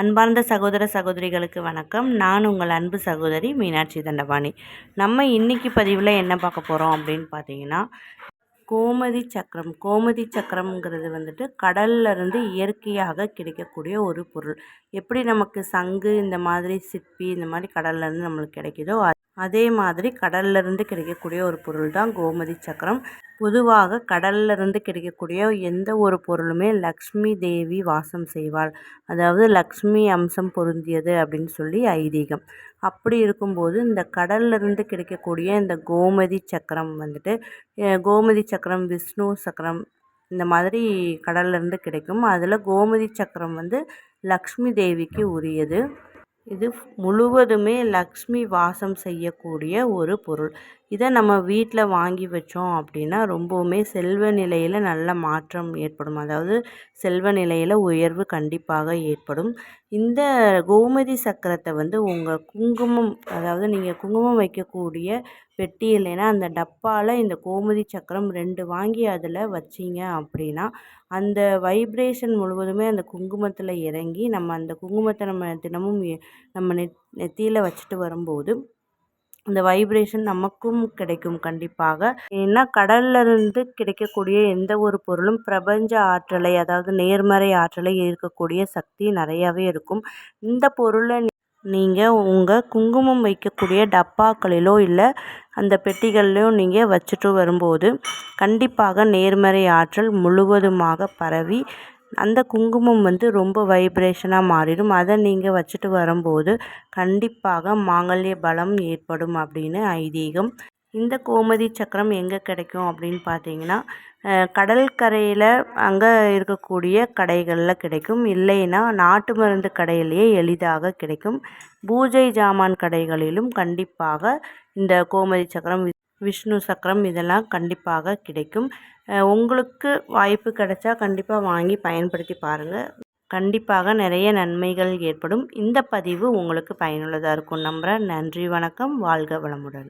அன்பார்ந்த சகோதர சகோதரிகளுக்கு வணக்கம். நான் உங்கள் அன்பு சகோதரி மீனாட்சி தண்டபாணி. நம்ம இன்னைக்கு பதிவில் என்ன பார்க்க போகிறோம் அப்படின்னு பார்த்தீங்கன்னா கோமதி சக்கரம். கோமதி சக்கரம்ங்கிறது வந்துட்டு கடல்ல இருந்து இயற்கையாக கிடைக்கக்கூடிய ஒரு பொருள். எப்படி நமக்கு சங்கு இந்த மாதிரி சிப்பி இந்த மாதிரி கடல்ல இருந்து நம்மளுக்கு கிடைக்குதோ அதே மாதிரி கடல்ல இருந்து கிடைக்கக்கூடிய ஒரு பொருள் தான் கோமதி சக்கரம். பொதுவாக கடல்லிருந்து கிடைக்கக்கூடிய எந்த ஒரு பொருளுமே லக்ஷ்மி தேவி வாசம் செய்வாள். அதாவது லக்ஷ்மி அம்சம் பொருந்தியது அப்படின்னு சொல்லி ஐதீகம். அப்படி இருக்கும்போது இந்த கடல்லிருந்து கிடைக்கக்கூடிய இந்த கோமதி சக்கரம் வந்துட்டு கோமதி சக்கரம் விஷ்ணு சக்கரம் இந்த மாதிரி கடல்லிருந்து கிடைக்கும். அதில் கோமதி சக்கரம் வந்து லக்ஷ்மி தேவிக்கு உரியது. இது முழுவதுமே லக்ஷ்மி வாசம் செய்யக்கூடிய ஒரு பொருள். இதை நம்ம வீட்டில் வாங்கி வச்சோம் அப்படின்னா ரொம்பவுமே செல்வ நிலையில் நல்ல மாற்றம் ஏற்படும். அதாவது செல்வ நிலையில் உயர்வு கண்டிப்பாக ஏற்படும். இந்த கோமதி சக்கரத்தை வந்து உங்கள் குங்குமம் அதாவது நீங்கள் குங்குமம் வைக்கக்கூடிய பெட்டி இல்லைன்னா அந்த டப்பாவில் இந்த கோமதி சக்கரம் ரெண்டு வாங்கி அதில் வச்சிங்க அப்படின்னா அந்த வைப்ரேஷன் முழுவதுமே அந்த குங்குமத்தில் இறங்கி நம்ம அந்த குங்குமத்தை நம்ம தினமும் நம்ம நெத் நெத்தியில் வச்சுட்டு வரும்போது இந்த வைப்ரேஷன் நமக்கும் கிடைக்கும் கண்டிப்பாக. ஏன்னா கடல்ல இருந்து கிடைக்கக்கூடிய எந்த ஒரு பொருளும் பிரபஞ்ச ஆற்றலை அதாவது நேர்மறை ஆற்றலை ஈர்க்கக்கூடிய சக்தி நிறையாவே இருக்கும். இந்த பொருளை நீங்கள் உங்கள் குங்குமம் வைக்கக்கூடிய டப்பாக்களிலோ இல்லை அந்த பெட்டிகள்லையோ நீங்கள் வச்சுட்டு வரும்போது கண்டிப்பாக நேர்மறை ஆற்றல் முழுவதுமாக பரவி அந்த குங்குமம் வந்து ரொம்ப வைப்ரேஷனாக மாறிடும். அதை நீங்கள் வச்சுட்டு வரும்போது கண்டிப்பாக மாங்கல்ய பலம் ஏற்படும் அப்படின்னு ஐதீகம். இந்த கோமதி சக்கரம் எங்கே கிடைக்கும் அப்படின்னு பார்த்தீங்கன்னா கடற்கரையில் அங்கே இருக்கக்கூடிய கடைகளில் கிடைக்கும். இல்லைன்னா நாட்டு மருந்து கடையிலேயே எளிதாக கிடைக்கும். பூஜை ஜாமான் கடைகளிலும் கண்டிப்பாக இந்த கோமதி சக்கரம் விஷ்ணு சக்கரம் இதெல்லாம் கண்டிப்பாக கிடைக்கும். உங்களுக்கு வாய்ப்பு கிடைச்சா கண்டிப்பாக வாங்கி பயன்படுத்தி பாருங்கள் கண்டிப்பாக நிறைய நன்மைகள் ஏற்படும். இந்த பதிவு உங்களுக்கு பயனுள்ளதாக இருக்கும் நம்புகிறேன் நன்றி வணக்கம். வாழ்க வளமுடன்.